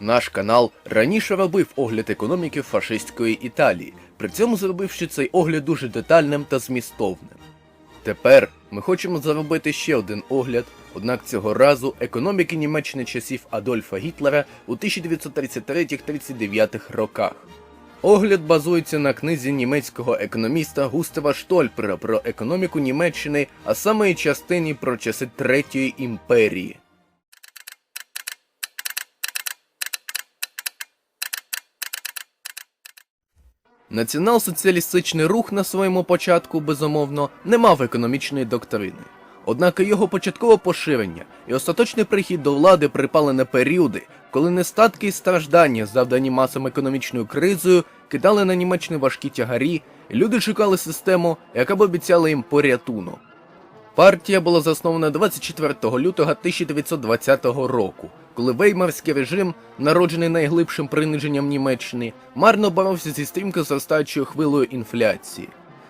Наш канал раніше робив огляд економіки фашистської Італії, при цьому зробивши цей огляд дуже детальним та змістовним. Тепер ми хочемо зробити ще один огляд, однак цього разу економіки Німеччини часів Адольфа Гітлера у 1933-39 роках. Огляд базується на книзі німецького економіста Густава Штольпера про економіку Німеччини, а саме частині про часи Третьої імперії. Націонал-соціалістичний рух на своєму початку, безумовно, не мав економічної доктрини. Однак його початкове поширення і остаточний прихід до влади припали на періоди, коли нестатки і страждання, завдані масам економічною кризою, кидали на Німеччину важкі тягарі, і люди шукали систему, яка б обіцяла їм порятунок. Партія була заснована 24 лютого 1920 року, коли веймарський режим, народжений найглибшим приниженням Німеччини, марно боровся зі стрімко зростаючою хвилою інфляції.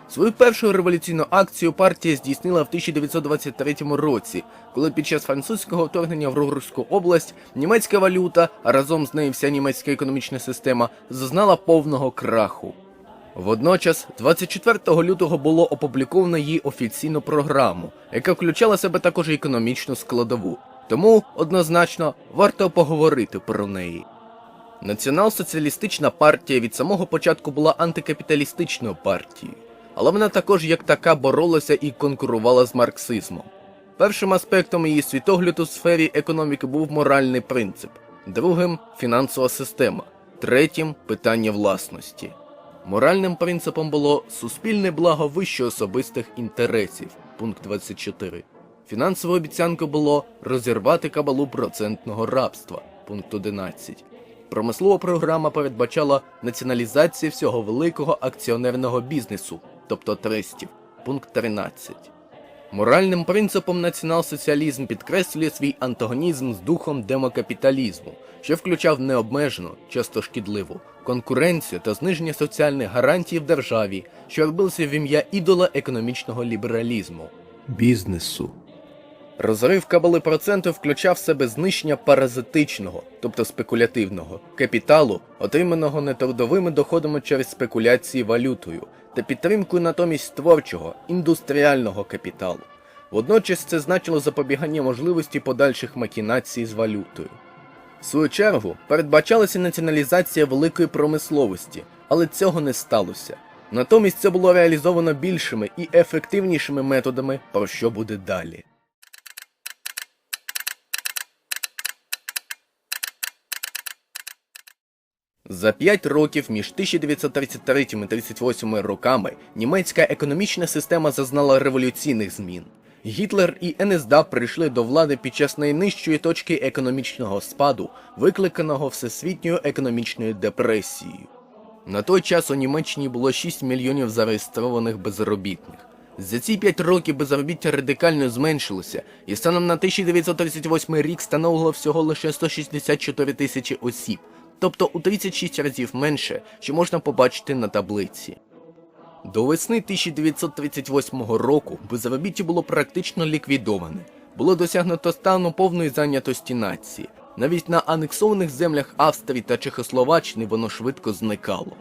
Свою першу революційну акцію партія здійснила в 1923 році, коли під час французького вторгнення в Ругурську область німецька валюта, а разом з нею вся німецька економічна система, зазнала повного краху. Водночас, 24 лютого було опубліковано її офіційну програму, яка включала себе також економічну складову. Тому однозначно варто поговорити про неї. Націонал-соціалістична партія від самого початку була антикапіталістичною партією, але вона також як така боролася і конкурувала з марксизмом. Першим аспектом її світогляду в сфері економіки був моральний принцип, другим фінансова система, третім питання власності. Моральним принципом було суспільне благо вище особистих інтересів, пункт 24. Фінансовою обіцянкою було розірвати кабалу процентного рабства, пункт 11. Промислова програма передбачала націоналізацію всього великого акціонерного бізнесу, тобто трестів, пункт 13. Моральним принципом націонал-соціалізм підкреслює свій антагонізм з духом демокапіталізму, що включав необмежену, часто шкідливу, конкуренцію та зниження соціальних гарантій в державі, що робилося в ім'я ідола економічного лібералізму бізнесу. Розрив кабали проценту включав в себе знищення паразитичного, тобто спекулятивного, капіталу, отриманого нетрудовими доходами через спекуляції валютою, та підтримкою натомість творчого, індустріального капіталу. Водночас це значило запобігання можливості подальших макінацій з валютою. В свою чергу передбачалася націоналізація великої промисловості, але цього не сталося. Натомість це було реалізовано більшими і ефективнішими методами, про що буде далі. За п'ять років між 1933 і 1938 роками німецька економічна система зазнала революційних змін. Гітлер і НСДА прийшли до влади під час найнижчої точки економічного спаду, викликаного всесвітньою економічною депресією. На той час у Німеччині було 6 мільйонів зареєстрованих безробітних. За ці 5 років безробіття радикально зменшилося, і станом на 1938 рік становило всього лише 164 тисячі осіб, тобто у 36 разів менше, що можна побачити на таблиці. До весни 1938 року безробіття було практично ліквідоване. Було досягнуто стану повної зайнятості нації. Навіть на анексованих землях Австрії та Чехословаччини воно швидко зникало.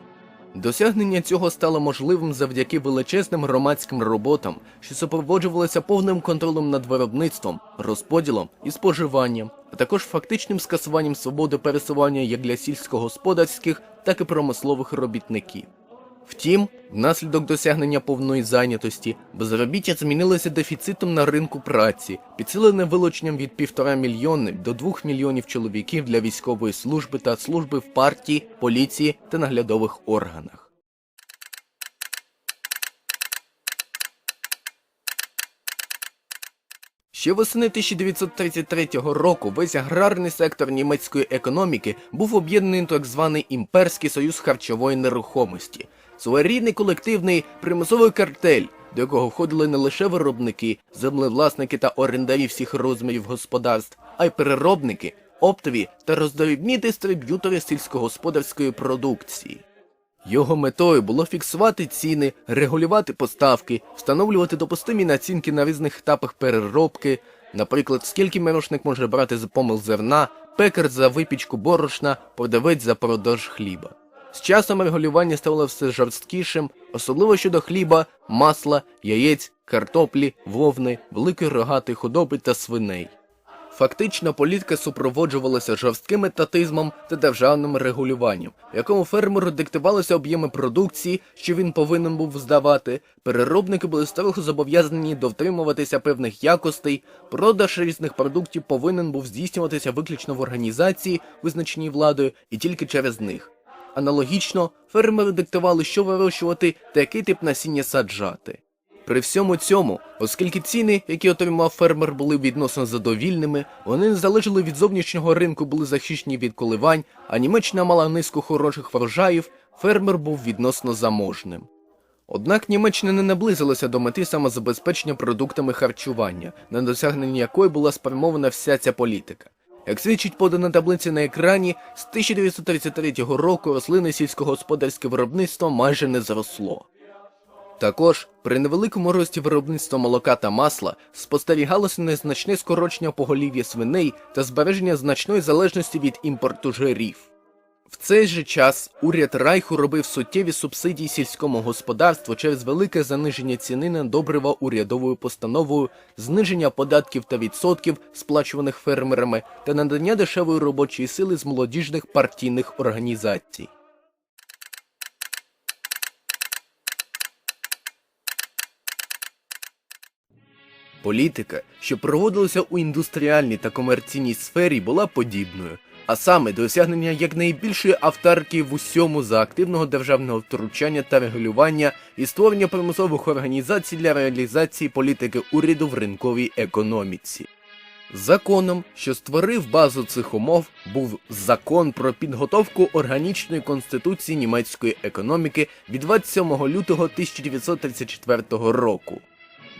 Досягнення цього стало можливим завдяки величезним громадським роботам, що супроводжувалися повним контролем над виробництвом, розподілом і споживанням, а також фактичним скасуванням свободи пересування як для сільськогосподарських, так і промислових робітників. Втім, внаслідок досягнення повної зайнятості, безробіття змінилося дефіцитом на ринку праці, підсилене вилученням від півтора мільйонів до двох мільйонів чоловіків для військової служби та служби в партії, поліції та наглядових органах. Ще восени 1933 року весь аграрний сектор німецької економіки був об'єднаний так званий імперський союз харчової нерухомості, своєрідний колективний примусовий картель, до якого входили не лише виробники, землевласники та орендарі всіх розмірів господарств, а й переробники, оптові та роздорібні дистриб'ютори сільськогосподарської продукції. Його метою було фіксувати ціни, регулювати поставки, встановлювати допустимі націнки на різних етапах переробки, наприклад, скільки мирошник може брати за помил зерна, пекар за випічку борошна, продавець за продаж хліба. З часом регулювання ставало все жорсткішим, особливо щодо хліба, масла, яєць, картоплі, вовни, великої рогатої худоби та свиней. Фактично, політика супроводжувалася жорстким етатизмом та державним регулюванням, в якому фермеру диктувалися об'єми продукції, що він повинен був здавати. Переробники були строго зобов'язані дотримуватися певних якостей. Продаж різних продуктів повинен був здійснюватися виключно в організації, визначеній владою, і тільки через них. Аналогічно, фермери диктували, що вирощувати та який тип насіння саджати. При всьому цьому, оскільки ціни, які отримав фермер, були відносно задовільними, вони не залежали від зовнішнього ринку, були захищені від коливань, а Німеччина мала низку хороших врожаїв, фермер був відносно заможним. Однак Німеччина не наблизилася до мети самозабезпечення продуктами харчування, на досягнення якої була спрямована вся ця політика. Як свідчить подана таблиця на екрані, з 1933 року рослини сільськогосподарське виробництво майже не зросло. Також при невеликому рості виробництва молока та масла спостерігалося незначне скорочення поголів'я свиней та збереження значної залежності від імпорту жирів. В цей же час уряд Райху робив суттєві субсидії сільському господарству через велике заниження ціни на добрива урядовою постановою, зниження податків та відсотків, сплачуваних фермерами, та надання дешевої робочої сили з молодіжних партійних організацій. Політика, що проводилася у індустріальній та комерційній сфері, була подібною, а саме досягнення якнайбільшої авторки в усьому за активного державного втручання та регулювання і створення примусових організацій для реалізації політики уряду в ринковій економіці. Законом, що створив базу цих умов, був закон про підготовку органічної конституції німецької економіки від 27 лютого 1934 року.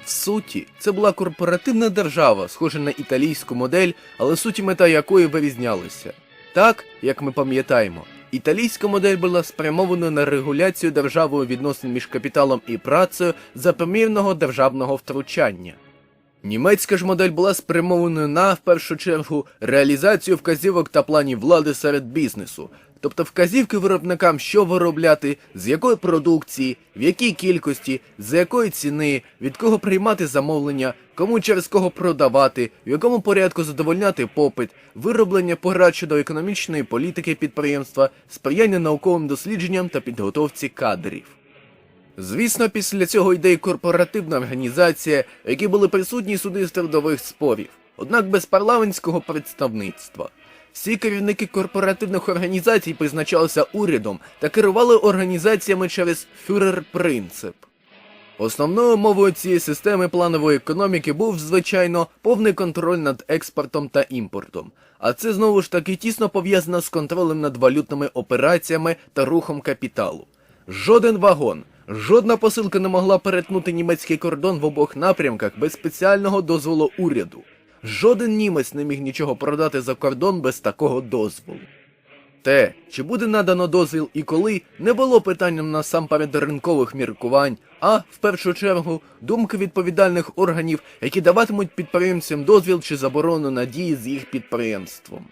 В суті, це була корпоративна держава, схожа на італійську модель, але суті мета якої вирізнялися. Так, як ми пам'ятаємо, італійська модель була спрямована на регуляцію державою відносин між капіталом і працею за помірного державного втручання. Німецька ж модель була спрямованою на, в першу чергу, реалізацію вказівок та планів влади серед бізнесу, тобто вказівки виробникам, що виробляти, з якої продукції, в якій кількості, за якої ціни, від кого приймати замовлення, кому через кого продавати, в якому порядку задовольняти попит, вироблення порад щодо економічної політики підприємства, сприяння науковим дослідженням та підготовці кадрів. Звісно, після цього йде і корпоративна організація, в якій були присутні суди з трудових спорів, однак без парламентського представництва. Всі керівники корпоративних організацій призначалися урядом та керували організаціями через фюрер-принцип. Основною мовою цієї системи планової економіки був, звичайно, повний контроль над експортом та імпортом, а це знову ж таки тісно пов'язано з контролем над валютними операціями та рухом капіталу. Жоден вагон, жодна посилка не могла перетнути німецький кордон в обох напрямках без спеціального дозволу уряду. Жоден німець не міг нічого продати за кордон без такого дозволу. Те, чи буде надано дозвіл і коли, не було питанням насамперед ринкових міркувань, а в першу чергу думки відповідальних органів, які даватимуть підприємцям дозвіл чи заборону на дії з їх підприємством.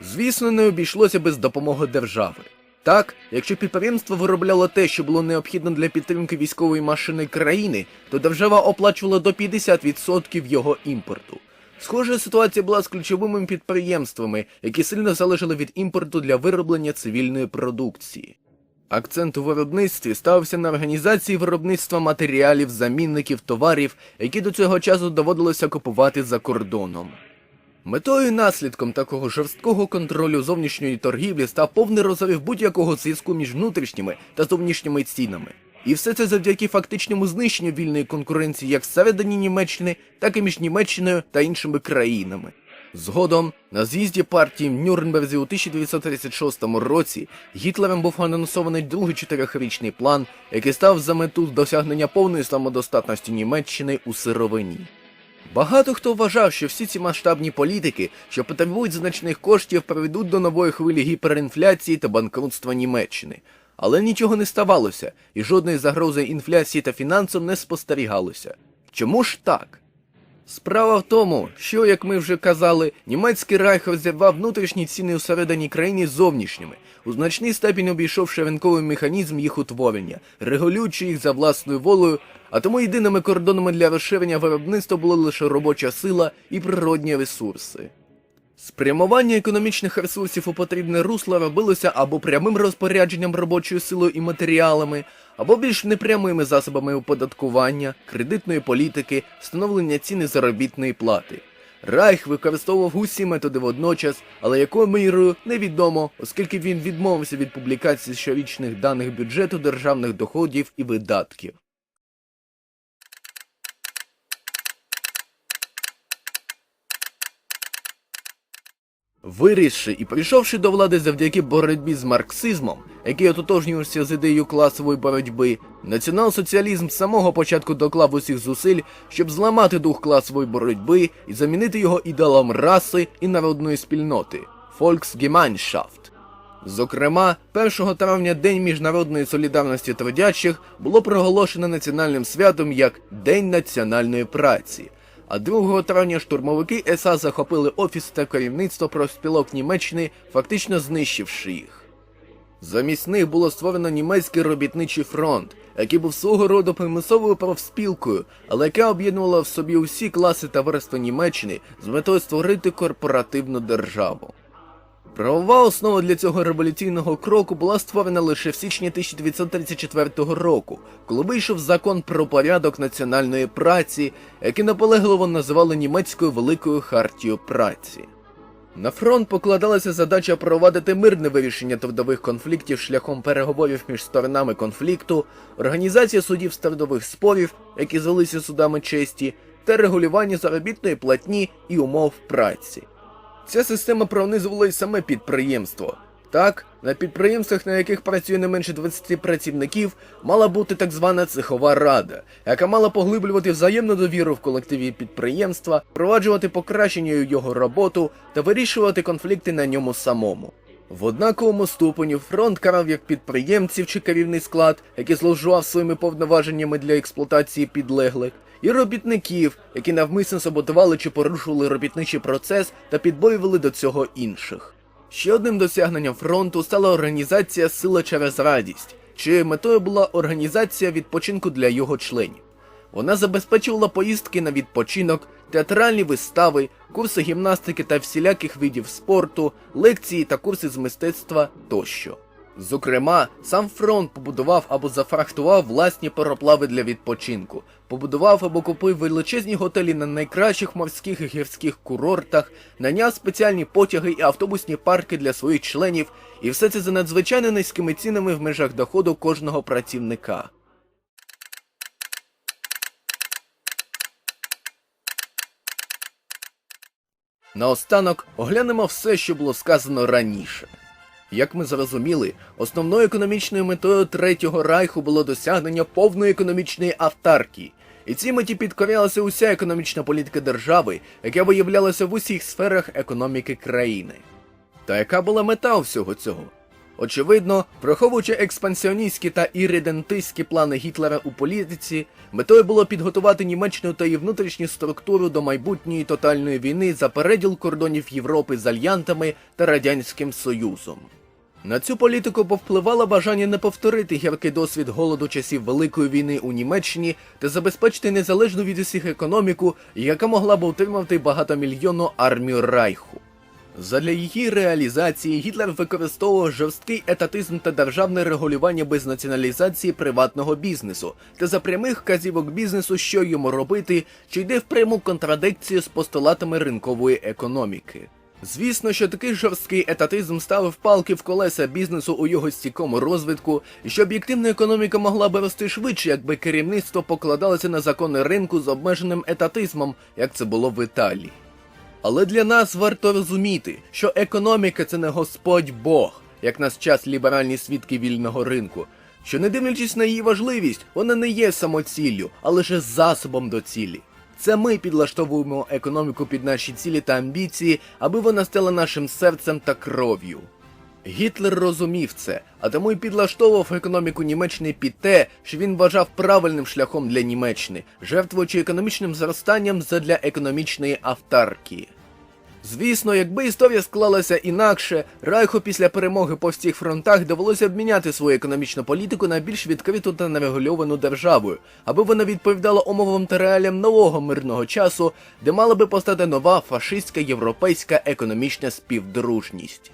Звісно, не обійшлося без допомоги держави. Так, якщо підприємство виробляло те, що було необхідно для підтримки військової машини країни, то держава оплачувала до 50% його імпорту. Схожа ситуація була з ключовими підприємствами, які сильно залежали від імпорту для вироблення цивільної продукції. Акцент у виробництві ставився на організації виробництва матеріалів, замінників, товарів, які до цього часу доводилося купувати за кордоном. Метою і наслідком такого жорсткого контролю зовнішньої торгівлі став повний розрив будь-якого зв'язку між внутрішніми та зовнішніми цінами. І все це завдяки фактичному знищенню вільної конкуренції як всередині Німеччини, так і між Німеччиною та іншими країнами. Згодом, на з'їзді партії в Нюрнберзі у 1936 році Гітлером був анонсований другий чотирьохрічний план, який став за мету досягнення повної самодостатності Німеччини у сировині. Багато хто вважав, що всі ці масштабні політики, що потребують значних коштів, приведуть до нової хвилі гіперінфляції та банкрутства Німеччини. Але нічого не ставалося, і жодної загрози інфляції та фінансам не спостерігалося. Чому ж так? Справа в тому, що, як ми вже казали, німецький райх розірвав внутрішні ціни всередині країни зовнішніми, у значній степені обійшовши ринковий механізм їх утворення, регулюючи їх за власною волею, а тому єдиними кордонами для розширення виробництва були лише робоча сила і природні ресурси. Спрямування економічних ресурсів у потрібне русло робилося або прямим розпорядженням робочою силою і матеріалами, або більш непрямими засобами оподаткування, кредитної політики, встановлення ціни заробітної плати. Райх використовував усі методи водночас, але якою мірою невідомо, оскільки він відмовився від публікації щорічних даних бюджету державних доходів і видатків. Вирісши і прийшовши до влади завдяки боротьбі з марксизмом, який ототожнювався з ідеєю класової боротьби, націонал-соціалізм з самого початку доклав усіх зусиль, щоб зламати дух класової боротьби і замінити його ідеалом раси і народної спільноти Volksgemeinschaft. Зокрема, 1 травня День міжнародної солідарності трудячих було проголошено національним святом як День національної праці. А 2 травня штурмовики СА захопили офіс та керівництво профспілок Німеччини, фактично знищивши їх. Замість них було створено німецький робітничий фронт, який був свого роду примусовою профспілкою, але яка об'єднувала в собі усі класи та верства Німеччини з метою створити корпоративну державу. Правова основа для цього революційного кроку була створена лише в січні 1934 року, коли вийшов закон про порядок національної праці, який наполегливо називали німецькою великою хартією праці. На фронт покладалася задача провадити мирне вирішення трудових конфліктів шляхом переговорів між сторонами конфлікту, організація судів трудових спорів, які звелися судами честі, та регулювання заробітної платні і умов праці. Ця система пронизувала й саме підприємство. Так, на підприємствах, на яких працює не менше 20 працівників, мала бути так звана цехова рада, яка мала поглиблювати взаємну довіру в колективі підприємства, впроваджувати покращення його роботу та вирішувати конфлікти на ньому самому. В однаковому ступені фронт карав як підприємців чи керівний склад, який зловжував своїми повноваженнями для експлуатації підлеглих, і робітників, які навмисно саботували чи порушували робітничий процес та підбоювали до цього інших. Ще одним досягненням фронту стала організація Сила через радість, чиєю метою була організація відпочинку для його членів. Вона забезпечувала поїздки на відпочинок, театральні вистави, курси гімнастики та всіляких видів спорту, лекції та курси з мистецтва тощо. Зокрема, сам фронт побудував або зафрахтував власні пароплави для відпочинку, побудував або купив величезні готелі на найкращих морських і гірських курортах, наняв спеціальні потяги і автобусні парки для своїх членів, і все це за надзвичайно низькими цінами в межах доходу кожного працівника. Наостанок оглянемо все, що було сказано раніше. Як ми зрозуміли, основною економічною метою Третього Райху було досягнення повної економічної автаркії, і цій меті підкорялася уся економічна політика держави, яка виявлялася в усіх сферах економіки країни. Та яка була мета всього цього? Очевидно, враховуючи експансіоністські та іридентистські плани Гітлера у політиці, метою було підготувати Німеччину та її внутрішню структуру до майбутньої тотальної війни за переділ кордонів Європи з альянтами та Радянським Союзом. На цю політику повпливало бажання не повторити гіркий досвід голоду часів Великої війни у Німеччині та забезпечити незалежну від усіх економіку, яка могла б утримувати багатомільйонну армію Райху. Задля її реалізації Гітлер використовував жорсткий етатизм та державне регулювання без націоналізації приватного бізнесу та за прямих вказівок бізнесу, що йому робити, чи йде в пряму контрадикцію з постулатами ринкової економіки. Звісно, що такий жорсткий етатизм ставив палки в колеса бізнесу у його стійкому розвитку, і що об'єктивна економіка могла би рости швидше, якби керівництво покладалося на закони ринку з обмеженим етатизмом, як це було в Італії. Але для нас варто розуміти, що економіка це не Господь Бог, як нас час ліберальні свідки вільного ринку. Що не дивлячись на її важливість, вона не є самоціллю, а лише засобом до цілі. Це ми підлаштовуємо економіку під наші цілі та амбіції, аби вона стала нашим серцем та кров'ю. Гітлер розумів це, а тому й підлаштовував економіку Німеччини під те, що він вважав правильним шляхом для Німеччини, жертвуючи економічним зростанням задля економічної автаркії. Звісно, якби історія склалася інакше, Райху після перемоги по всіх фронтах довелося обміняти свою економічну політику на більш відкриту та нерегульовану державою, аби вона відповідала умовам та реаліям нового мирного часу, де мала би постати нова фашистська європейська економічна співдружність.